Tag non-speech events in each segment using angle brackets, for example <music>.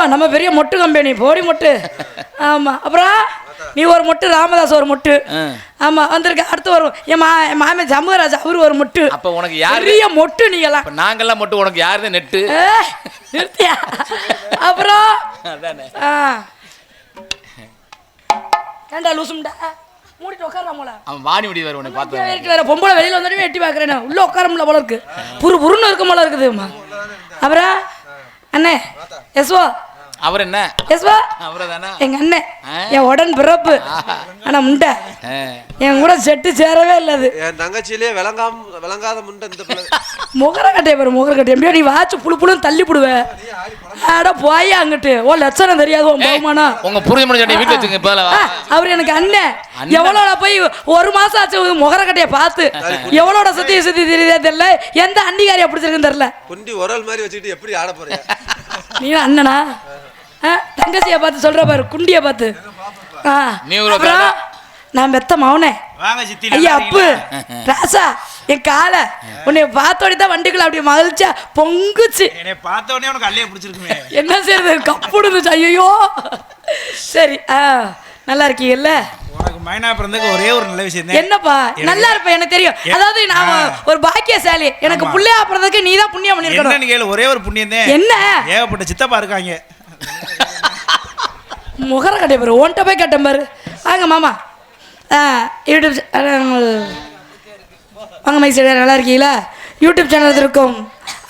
ஆமா நம்ம பெரிய மொட்டு கம்பெனி போடி மொட்டு. <laughs> ஆமா அப்புறம் நீ ஒரு மொட்டு ராமதாஸ் ஒரு மொட்டு. ஆமா வந்திருக்க அடுத்து வரும். என் மா என் மாமன் ஜமுகராஜ் அவரு ஒரு மொட்டு. அப்ப உனக்கு யாரு? பெரிய மொட்டு நீங்களாம் அப்ப நாங்கெல்லாம் மட்டும் உனக்கு யாருதான் நெட்டு. நிறுத்தியா? அப்புறம் ஏண்டா லூசும்டா? மூடிட்டு உட்காராமல அவன் வாணி முடி வேற உன்னை பார்த்து வீட்டு வேற. பொம்பளை வெளியில வந்துட்டு எட்டி பார்க்குறேன் உள்ள உட்கார முடியல போல இருக்கு. புரு புருன்னு இருக்கும் போல இருக்குதும்மா. அப்புறம் அண்ணே எஸ்வா அவர் என்ன? எஸ்வா அவரை தானே எங்க அண்ணன். என் உடன் பிறப்பு. ஆனா முண்டை. என் கூட செட்டு சேரவே இல்லை அது. என் தங்கச்சியிலே விளங்காம விளங்காத முண்டை இந்த பிள்ளை. முகர கட்டைய பாரு முகர கட்டை. எப்படியோ நீ வாச்சு புழு புழுன்னு தள்ளி போடுவேன் அட போய் அங்கிட்டு. ஓ லட்சணம் தெரியாது உன் பகுமானம் உங்க புரிய முடிஞ்ச வீட்டுல வச்சுங்க இப்ப அவர் எனக்கு அண்ணன். எவ்வளோட போய் ஒரு மாசம் ஆச்சு முகர கட்டைய பார்த்து. எவ்வளோட சுத்தி சுத்தி தெரியுதே தெரியல. எந்த அண்டிகாரியா பிடிச்சிருக்குன்னு தெரியல. குண்டி உரல் மாதிரி வச்சுக்கிட்டு எப்படி ஆட போறீங்க? நீ அண்ணனா? தங்கச்சியை பார்த்து சொல்ற பாரு குண்டிய பார்த்து. ஆ, அப்புறம் நான் பெத்த சித்தி ஐயா அப்பு? ராசா என் காலை. உன்னை பார்த்தோடி தான் வண்டிக்குள்ள அப்படியே மகிழ்ச்சியா பொங்குச்சு. என்னை பார்த்த உடனே உனக்கு அல்லையே பிடிச்சிருக்குமே. என்ன செய்யறது கப்புடுச்சு ஐயோ சரி ஆ நல்லா இருக்கீங்கல்ல? உனக்கு மைனா பிறந்ததுக்கு ஒரே ஒரு நல்ல விஷயம் என்னப்பா? நல்லா இருப்ப எனக்கு தெரியும். அதாவது நான். ஒரு பாக்கியசாலி. எனக்கு. புள்ளையா பிறந்ததுக்கு நீ தான் புண்ணியம் பண்ணிருக்கணும் ஒரே ஒரு புண்ணியம் தான் என்ன? ஏகப்பட்ட சித்தப்பா இருக்காங்க. முகர கட்டை பாரு ஓன்ட்ட போய் கட்டம் பாரு. வாங்க மாமா. ஆ யூடியூப் வாங்க மைசூர் நல்லா இருக்கீங்களா? யூடியூப் சேனல் இருக்கும்.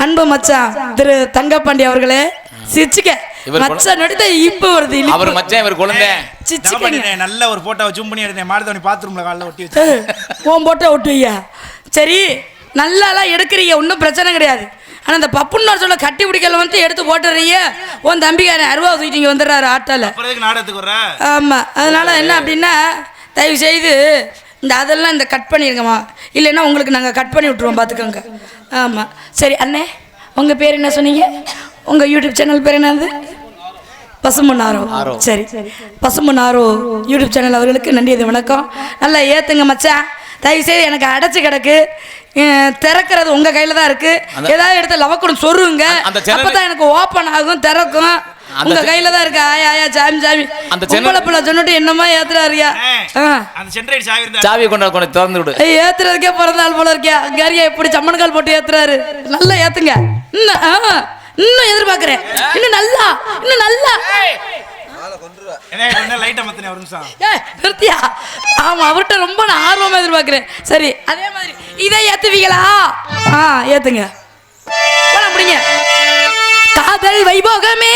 அன்பு மச்சான் திரு தங்கப்பாண்டி அவர்களே. சிரிச்சுக்க. மச்சான் நடித்த இப்பு வருது. அவர் மச்சான் இவர் குழந்தை. தகப்பனே, நல்ல ஒரு போட்டோவை ஜூம் பண்ணி எடுத்தேன். மாடுதவனி பாத்ரூம்ல காலைல ஒட்டி வச்சு உன் போட்ட விட்டுவியா சரி நல்லாலாம் எடுக்கிறீங்க ஒன்றும் பிரச்சனை கிடையாது. ஆனால் இந்த பப்புன்னு சொல்ல கட்டி பிடிக்கல வந்து எடுத்து போட்டுறீங்க. உன் தம்பிக்காரன் அருவா தூக்கிட்டு வந்துடுறாரு ஆட்டோல. நாடகத்துக்கு ஆமாம் அதனால என்ன அப்படின்னா தயவு செய்து இந்த அதெல்லாம் இந்த கட் பண்ணிருங்கம்மா. இல்லைன்னா உங்களுக்கு நாங்கள் கட் பண்ணி விட்ருவோம் பார்த்துக்கோங்க ஆமாம் சரி அண்ணே உங்கள் பேர் என்ன சொன்னீங்க? உங்கள் யூடியூப் சேனல் பேர் என்னது? பசும்பொன் ஆரோ சரி. பசும்பொன் ஆரோ யூடியூப் சேனல் அவர்களுக்கு நன்றி இது வணக்கம். நல்லா ஏத்துங்க மச்சான். தயவு செய்து எனக்கு அடைச்சு கிடக்கு. திறக்கிறது உங்க கையில தான் இருக்கு. ஏதாவது இடத்துல லவக்குடன் சொருங்க அப்பதான் எனக்கு ஓப்பன் ஆகும் திறக்கும். உங்க கையில தான் இருக்கு. ஆயா ஆயா சாமி சாமி. அந்த பொம்பளை பிள்ளை சொன்னிட்டு என்னமா ஏத்துறாருயா. அந்த சென்ட்ரைட் சாவி இருந்தா சாவியை கொண்டு கொண்டு திறந்து விடு. ஏய், ஏத்துறதுக்கே பிறந்த ஆள் போல இருக்கியா? கரியா இப்படி சம்மணக்கால் போட்டு ஏத்துறாரு? நல்லா ஏத்துங்க. இன்னும் எதிர்பார்க்கிறேன். இன்னும் நல்லா இன்னும் நல்லா. அவர்கிட்ட ரொம்ப நான் ஆர்வமா எதிர்பார்க்கிறேன். சரி அதே மாதிரி இதை ஏத்துவீங்களா? ஆ ஏத்துங்க. அப்படிங்க காதல் வைபோகமே.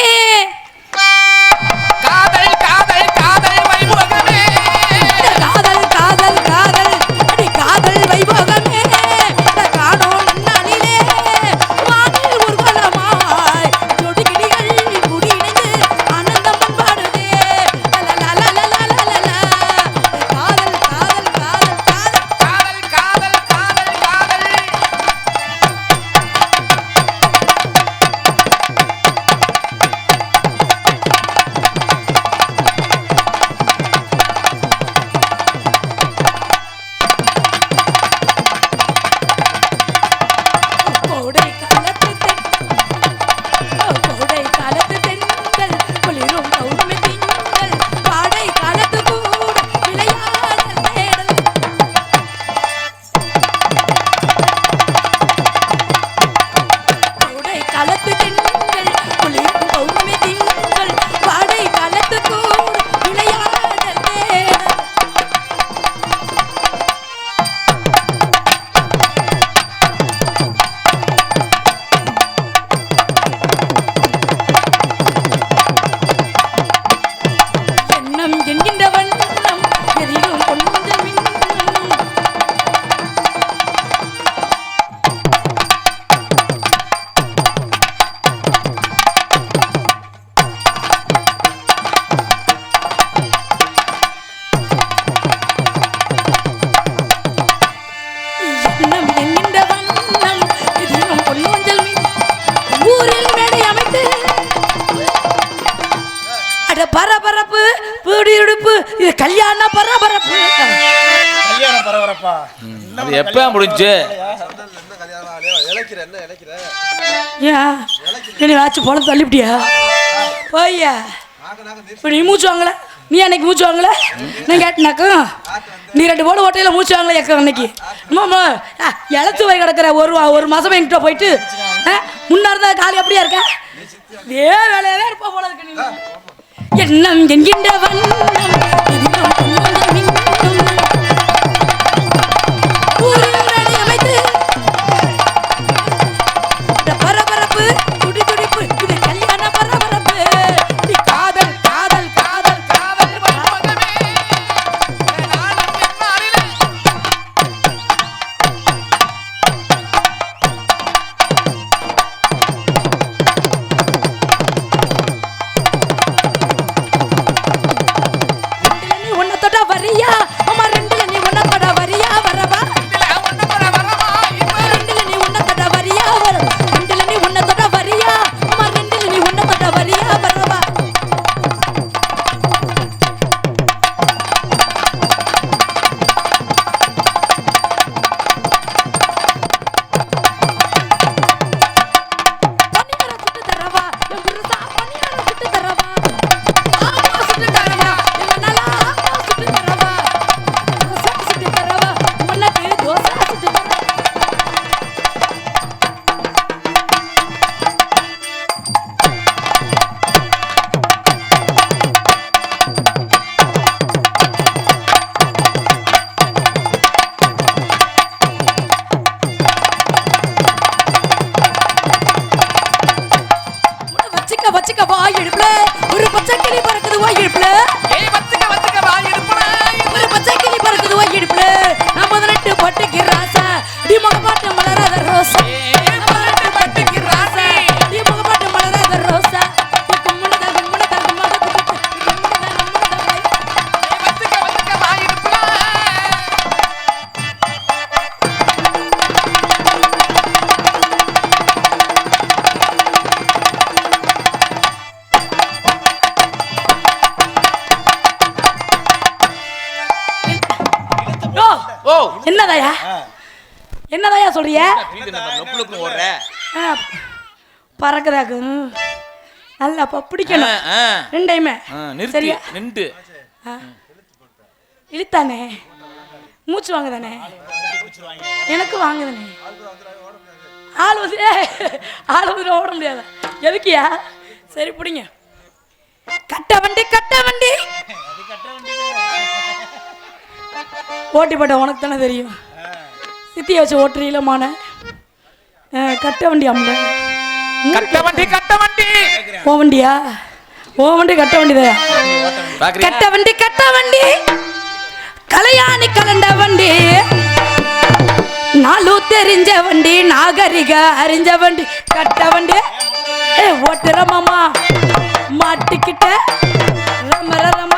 ஏன் என்ன ஆச்சு போல தள்ளிவிட்டியா? ஓய்யா இப்போ நீ மூச்சு வாங்கல? நீ அன்னைக்கு மூச்சு வாங்கல? நான் கேட்டனாக்கும் நீ ரெண்டு போடு ஓட்டையில் மூச்சு வாங்கல ஏக்கம் அன்னைக்கு. அம்மா இழத்து போய் கிடக்குற ஒரு வா- ஒரு மாசம் என்கிட்ட போயிட்டு ஆ, முன்ன இருந்தா காலி அப்படியா இருக்க? இதே வேலையாவே இருப்பா போல இருக்கு நீ. எண்ணம் என்கின்ற வண்ணம் பறக்குதாக்கு ம். நல்லா பிடிக்கணும். ரெண்டையுமே. சரியா? நின்று. இழுத்தானே? மூச்சு வாங்குதானே? எனக்கு வாங்குதானே? ஆள் வந்து ஆள் வந்து ஓட முடியாத. எதுக்கியா? சரி பிடிங்க. கட்ட வண்டி கட்ட வண்டி. ஓட்டி போட்ட உனக்கு தானே தெரியும். சித்தியை வச்சு ஓட்டுறீங்களமான கட்ட வண்டி அம்ம கட்ட வண்டி கட்ட வண்டி. ஓ வண்டியா? ஓ வண்டி கட்ட வண்டிதான் பாக்குறியா கட்ட வண்டி கட்ட வண்டி. கலையாணி கலண்ட வண்டி. நாலு தெரிஞ்ச வண்டி நாகரிக அறிஞ்ச வண்டி. கட்ட வண்டி. ஏ ஓட்டுற மாமா. மாட்டிக்கிட்ட ரம ரமா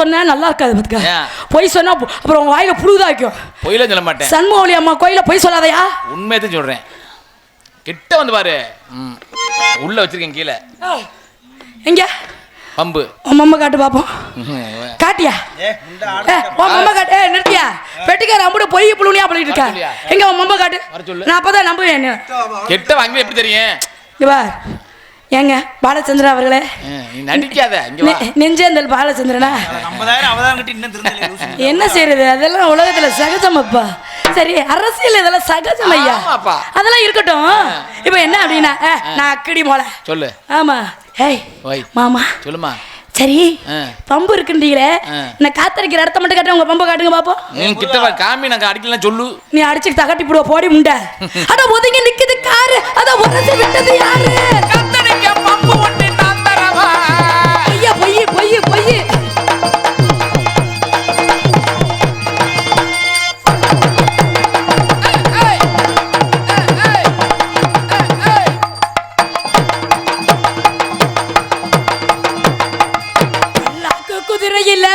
சொன்ன நல்லா இருக்காது பாத்துக்க? பொய் சொன்னா அப்புறம் உன் வாயில புழுதா வைக்கும் பொய்ல சொல்ல மாட்டேன். சண்முகவலி அம்மா கோயில பொய் சொல்லாதயா? உண்மையை தான் சொல்றேன். கிட்ட வந்து பாரு. உள்ள வச்சிருக்கேன் கீழே. எங்க? பம்பு. உன் மம்மா காட்டு பாப்போம். காட்டியா? உன் மம்மா காட்டு ஏ நிறுத்தியா? பெட்டிக்கார அம்புட பொய் புழுனியா பண்ணிட்டு? இருக்க. எங்க உன் மம்மா காட்டு? வர சொல்லு. நான் அப்பதான் நம்புவேன் கெட்ட வாங்கி எப்படி தெரியும்? இங்க பார் ஏங்க பாலச்சந்திரன் அவர்களே? நடிக்காத இங்க வா. நெ- நெஞ்சேந்தல் பாலச்சந்திரனா? ஐம்பதாயிரம் அவதாரம் கட்டி இன்னும் திருந்தல லூசு. என்ன செய்யறது அதெல்லாம் உலகத்துல சகஜமப்பா. சரி அரசியல் இதெல்லாம் சகஜம் ஐயா. ஆமாப்பா. அதெல்லாம் இருக்கட்டும். இப்போ என்ன அப்படின்னா நான் அக்கடி மோளை சொல்லு. ஆமா. ஏய் ஓய் மாமா. சொல்லுமா. சரி. பம்பு இருக்குன்றீங்களே. நான் காத்தடிக்கிற இடத்த மட்டும் காட்டுங்க உங்க பம்பை காட்டுங்க பாப்போம். கிட்ட காமி நாங்க அடிக்கலாம் சொல்லு. நீ அடிச்சு தகட்டி போடுவ போடி முண்டை. அட ஒதுங்கி நிக்குது காரு. அத உரசி விட்டது யாரு?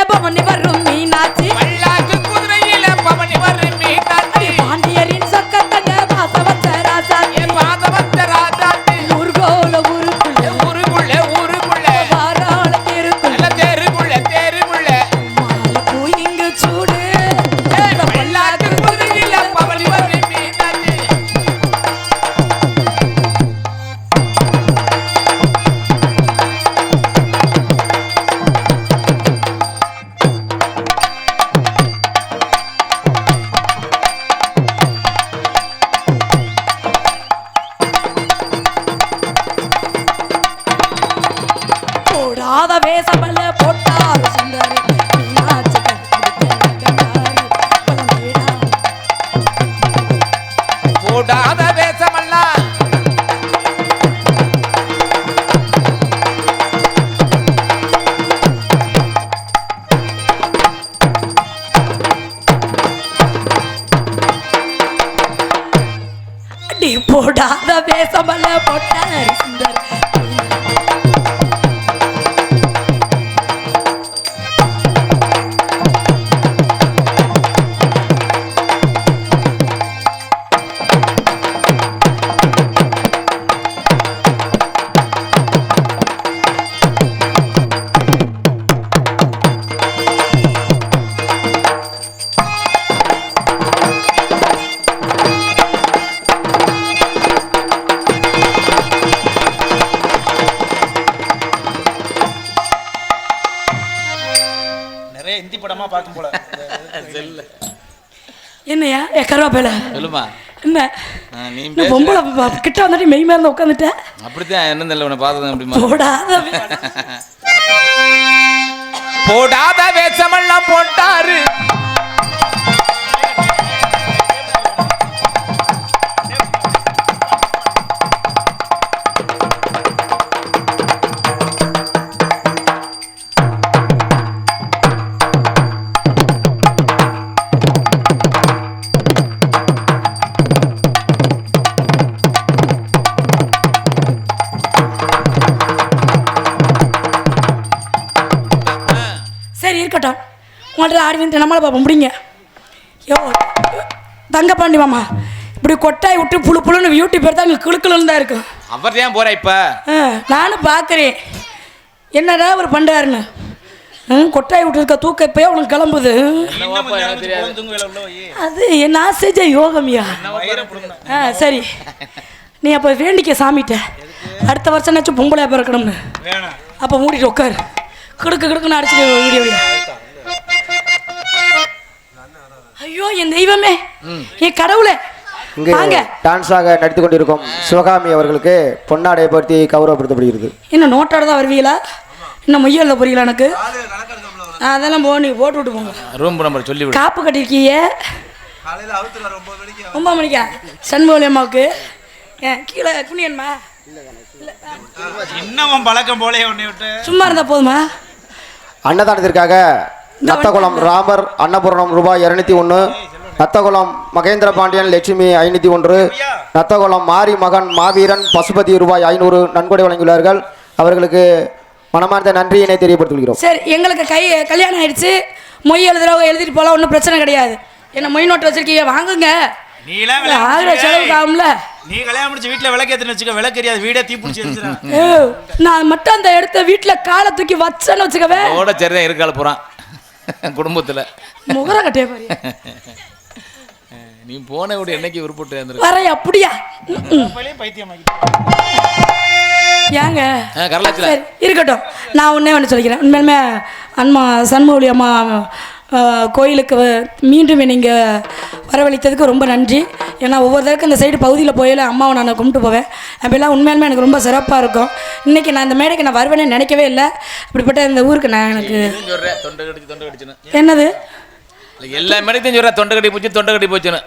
பவனி வரும் மீனாட்சி. போடாத வேசமல்ல போட்டார் சுந்தரி கருவாப்பேல. சொல்லுமா. என்ன? ஆ, நீ இந்த பேசு. பொம்பளை கிட்ட வந்துட்டு மெய் மேல உட்காந்துட்டேன் அப்படித்தான் என்ன தெரியல உன்னை பார்த்தது அப்படிமா போடாத போடாத வேஷமெல்லாம் போட்டாரு. சரி இருக்கட்டும். உங்கள்ட்ட ஆடி வந்து நம்மளை பார்ப்போம் முடிங்க. யோ தங்கப்பாண்டி மாமா இப்படி கொட்டாய் விட்டு புழு புழுன்னு யூடியூப் பேர் தான் அங்கே கிளுக்குன்னு தான் இருக்கும் அவர் ஏன் போற இப்ப? நானும் பார்க்குறேன் என்னடா அவர் பண்ணுறாருன்னு ம் கொட்டாய் விட்டுருக்க தூக்க இப்போயே உனக்கு கிளம்புது. அது நான் செஞ்ச யோகம்யா. ஆ சரி. நீ அப்போ வேண்டிக்க சாமிட்ட. அடுத்த வருஷம்னாச்சும் பொம்பளையா பிறக்கணும்னு. வேணாம். அப்போ மூடிட்டு உட்காரு கிடுக்கு கிடுக்குன்னு அடிச்சுட்டு வீடியோ வீடியோ. ஐயோ என் தெய்வமே என் கடவுளே இங்கு வாங்க. டான்ஸாக நடித்து கொண்டிருக்கும் சிவகாமி அவர்களுக்கு பொன்னாடை பற்றி கௌரவப்படுத்தப்படுகிறது. என்ன நோட்டோட தான் வருவீங்களா? இன்னும் மொய்ய எழுத போறீங்களா எனக்கு? அதெல்லாம் போ நீ போட்டு விட்டு போங்க. ரூம் நம்பர் சொல்லி விடு காப்பு கட்டிருக்கீங்க ஒன்பது மணிக்கு சண்முகலி அம்மாவுக்கு கீழே குனியன்மா இன்னமும் பழக்கம் போலே சும்மா இருந்தா போதுமா? அன்னதானத்திற்காக நத்தகுளம் ராமர் அன்னபூரணம் ரூபாய் இரநூத்தி ஒன்று நத்தகுளம் மகேந்திர பாண்டியன் லட்சுமி ஐநூற்றி ஒன்று நத்தகுளம் மாரி மகன் மாவீரன் பசுபதி ரூபாய் ஐநூறு நன்கொடை வழங்கியுள்ளார்கள். அவர்களுக்கு மனமார்ந்த நன்றியினை தெரியப்படுத்திக்கிறோம் சரி எங்களுக்கு கை கல்யாணம் ஆயிடுச்சு. மொய் எழுதுறவங்க எழுதிட்டு போகலாம் ஒன்றும் பிரச்சனை கிடையாது. என்ன மொய் நோட்டு வச்சிருக்கீங்க வாங்குங்க. நீ எல்லாம் இல்ல, கல்யாணம் ஆகிற ஆகும்ல நீ கல்யாணம் முடிச்சு வீட்டுல விளக்கேத்துன்னு வச்சுக்க விளக்கறியாது வீடே தீப்பிடிச்சு எரிஞ்சிடும் <laughs> ஏ, நான் மட்டும் அந்த இடத்த வீட்டில் காலை தூக்கி வச்சேன்னு வச்சுக்கவே. ஓட சரிதான் இருக்கால போறான். குடும்பத்துல. முகர கட்டிய பாரு <laughs> நீ போன விட என்னைக்கு உருப்பட்டு இருந்திருக்கு? வர அப்படியா. பைத்தியமாக்கி ஏங்க? இருக்கட்டும். நான் ஒன்றே ஒன்று சொல்லிக்கிறேன். உண்மையிலுமே அம்மா சண்முகலி அம்மா கோயிலுக்கு மீண்டும் நீங்கள் வரவழைத்ததுக்கு ரொம்ப நன்றி. ஏன்னா ஒவ்வொரு தடவைக்கும் இந்த சைடு பகுதியில் போயில அம்மாவை நான் கும்பிட்டு போவேன். அப்போல்லாம் உண்மையாலுமே எனக்கு ரொம்ப சிறப்பாக இருக்கும். இன்றைக்கி நான் இந்த மேடைக்கு நான் வருவேனே நினைக்கவே இல்லை. அப்படிப்பட்ட இந்த ஊருக்கு நான் எனக்கு என்னது? எல்லா மேடையும் சொல்ற. தொண்டை கடி போச்சு தொண்டை கடி போச்சுன்னு.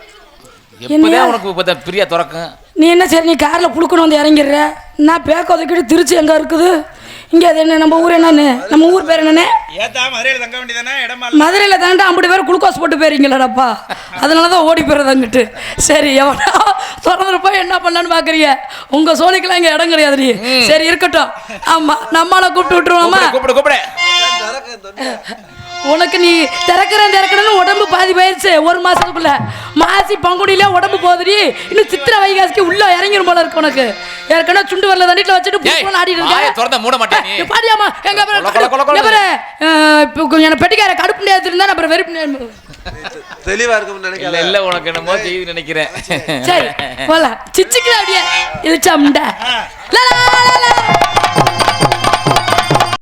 எப்பதான் உனக்கு பிரியா திறக்கும்? நீ என்ன சரி நீ காரில் புழுக்கணும் வந்து இறங்கிடுற? நான் பேக்க ஒதுக்கிட்டு திருச்சி எங்கே இருக்குது? இங்கே அது என்ன நம்ம ஊர் என்னன்னு? நம்ம ஊர் பேர் ஏத்தா மதுரையில் தங்க வேண்டியதானே இடமா மதுரையில் தாண்டா ஐம்பது பேர் குளுக்கோஸ் போட்டு போயிருங்களாடப்பா அதனால தான் ஓடி போயிடுறது அங்கிட்டு. சரி எவனா திறந்துட்டு போய் என்ன பண்ணலான்னு பார்க்குறீங்க உங்கள் சோழிக்கெல்லாம் இங்கே இடம் கிடையாது நீ சரி இருக்கட்டும். ஆமாம் நம்மளை கூப்பிட்டு விட்டுருவோமா? கூப்பிடு கூப்பிடு உனக்கு நீ திறக்கிறேன் திறக்கிறேன்னு உடம்பு பாதி போயிருச்சு. ஒரு மாசத்துக்குள்ள. மாசி பங்குடியில உடம்பு போதுடி இன்னும் சித்திரை வைகாசிக்கு உள்ள இறங்கிரும் போல இருக்கு உனக்கு. ஏற்கனவே சுண்டு வரல தண்டில வச்சுட்டு ஆடிட்டு வாயை இருக்க திறந்தா மூட? ஏய், பாடியாம்மா. எங்க இப்போ எனக்கு பெட்டிக்கார கடுப்பு நேரத்துல இருந்தா அப்புறம் வெறுப்பு தெளிவா இருக்கும்னு இல்ல நினைக்கிறேன் இல்ல உனக்கு என்னமோ செய்து நினைக்கிறேன். சரி போலாம். சிச்சுக்கு அப்படியே. இழுச்சா முண்டை.